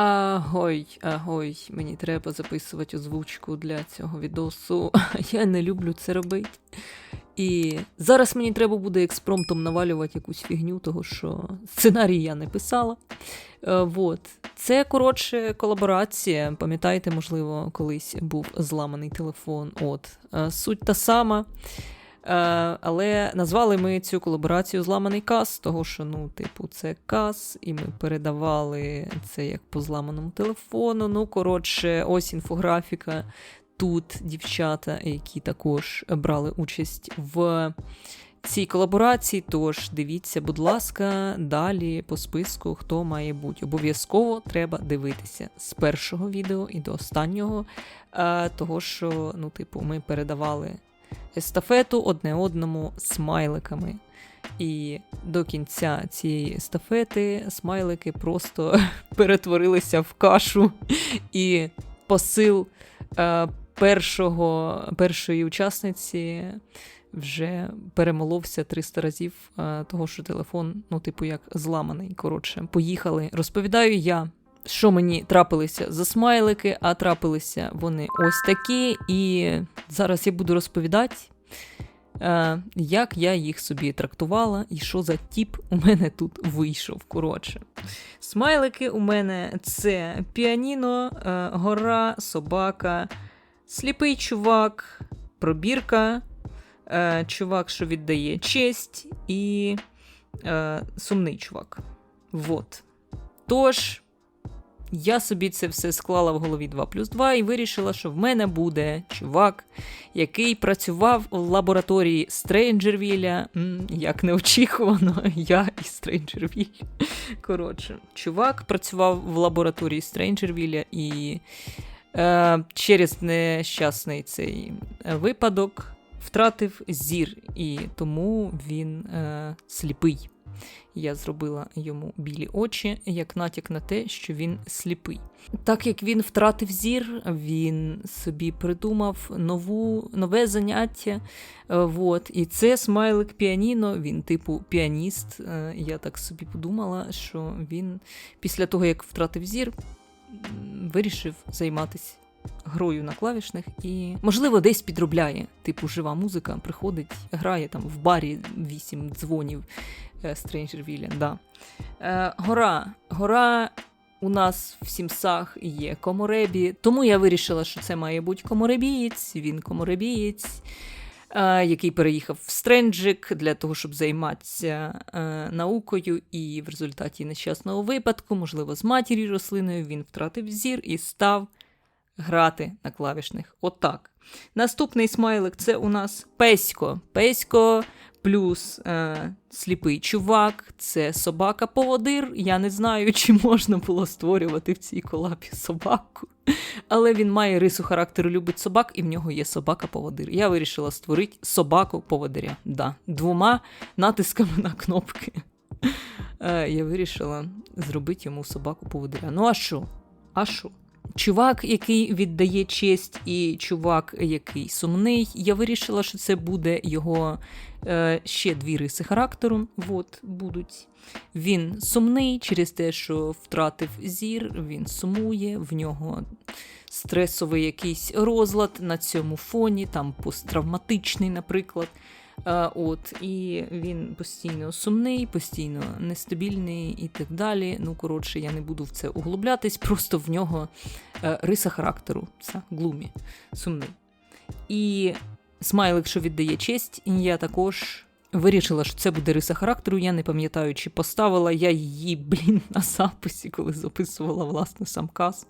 Агой, агой, мені треба записувати озвучку для цього відосу. Я не люблю це робити. І зараз мені треба буде експромтом навалювати якусь фігню, того що сценарій я не писала. Е, вот. Це, коротше, колаборація. Пам'ятаєте, можливо, колись був зламаний телефон. От. Е, Суть та сама. Е, але назвали ми цю колаборацію Зламаний кас, того що, ну, типу, це кас, і ми передавали це як по зламаному телефону. Ну, коротше, ось інфографіка. Тут дівчата, які також брали участь в цій колаборації. Тож дивіться, будь ласка, далі по списку, хто має бути. Обов'язково треба дивитися з першого відео і до останнього. е, Того, що, ну, типу, ми передавали естафету одне одному смайликами. І до кінця цієї естафети смайлики просто перетворилися в кашу, і посил е, першого, першої учасниці вже перемоловся 300 разів, е, того що телефон, ну, типу, як зламаний. Коротше, поїхали. Розповідаю я. Що мені трапилися за смайлики, а трапилися вони ось такі. І зараз я буду розповідати, е, як я їх собі трактувала, і що за тіп у мене тут вийшов. Коротше. Смайлики у мене це піаніно, е, гора, собака, сліпий чувак, пробірка, е, чувак, що віддає честь, і сумний чувак. Вот. Тож. Я собі це все склала в голові 2 плюс 2 і вирішила, що в мене буде чувак, який працював в лабораторії Стрейнджервілля. Як неочікувано, я і Стрейнджервілля. Коротше, чувак працював в лабораторії Стрейнджервілля і е, через нещасний цей випадок втратив зір, і тому він е, сліпий. Я зробила йому білі очі як натяк на те, що він сліпий. Так як він втратив зір, він собі придумав нову, нове заняття. Е, Вот. І це смайлик піаніно, він, типу, піаніст. Е, Я так собі подумала, що він після того, як втратив зір, вирішив займатися грою на клавішних і, можливо, десь підробляє. Типу, жива музика приходить, грає там в барі вісім дзвонів. Стрейнджервілля, да. Е, гора. Гора у нас в Сімсах є коморебі, тому я вирішила, що це має бути коморебієць. Він коморебієць, е, який переїхав в Стренджик для того, щоб займатися е, наукою, і в результаті нещасного випадку, можливо, з матір'ю рослиною, він втратив зір і став грати на клавішних. Отак. Наступний смайлик це у нас Песько. Песько плюс е, сліпий чувак, це собака-поводир. Я не знаю, чи можна було створювати в цій колабі собаку. Але він має рису характеру, любить собак, і в нього є собака-поводир. Я вирішила створити собаку-поводиря. Да, Двома натисками на кнопки. Е, я вирішила зробити йому собаку-поводиря. Ну а що? А що? Чувак, який віддає честь, і чувак, який сумний. Я вирішила, що це буде його е, ще дві риси характеру. От, будуть. Він сумний через те, що втратив зір, він сумує, в нього стресовий якийсь розлад на цьому фоні, там посттравматичний, наприклад. Е, От, і він постійно сумний, постійно нестабільний і так далі. Ну, коротше, я не буду в це углублятись, просто в нього е, риса характеру. Це глумі, сумний. І смайлик, що віддає честь, я також. Вирішила, що це буде риса характеру. Я не пам'ятаю, чи поставила я її, блін, на записі, коли записувала власне сам каз.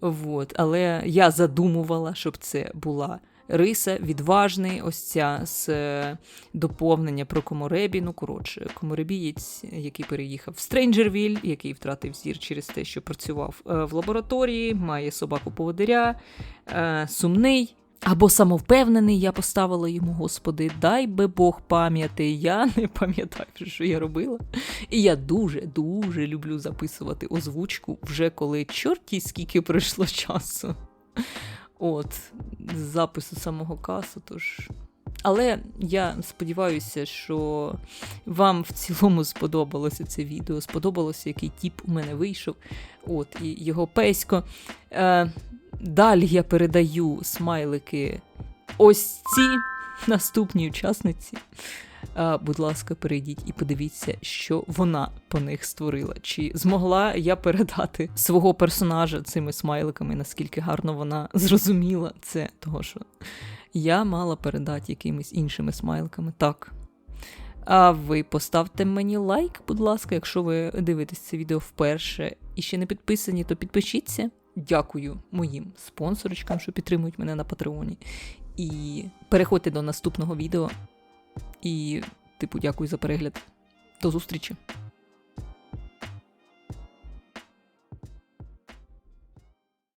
Вот. Але я задумувала, щоб це була риса, відважний, ось ця з е, доповнення про коморебі. Ну, коротше, коморебієць, який переїхав в Стрейнджервіль, який втратив зір через те, що працював е, в лабораторії, має собаку поводиря, е, сумний. Або самовпевнений, я поставила йому, господи, дай би Бог пам'яти. Я не пам'ятаю, що я робила. І я дуже-дуже люблю записувати озвучку, вже коли чорті скільки пройшло часу. От, з запису самого касу, тож. Але я сподіваюся, що вам в цілому сподобалося це відео, сподобалося, який тіп у мене вийшов. От, і його песько. Е, далі я передаю смайлики ось ці наступній учасниці. А, будь ласка, перейдіть і подивіться, що вона по них створила. Чи змогла я передати свого персонажа цими смайликами, наскільки гарно вона зрозуміла це, того що я мала передати якимись іншими смайликами. Так. А ви поставте мені лайк, будь ласка, якщо ви дивитесь це відео вперше і ще не підписані, то підпишіться. Дякую моїм спонсорочкам, що підтримують мене на Патреоні. І переходьте до наступного відео. І, типу, дякую за перегляд. До зустрічі!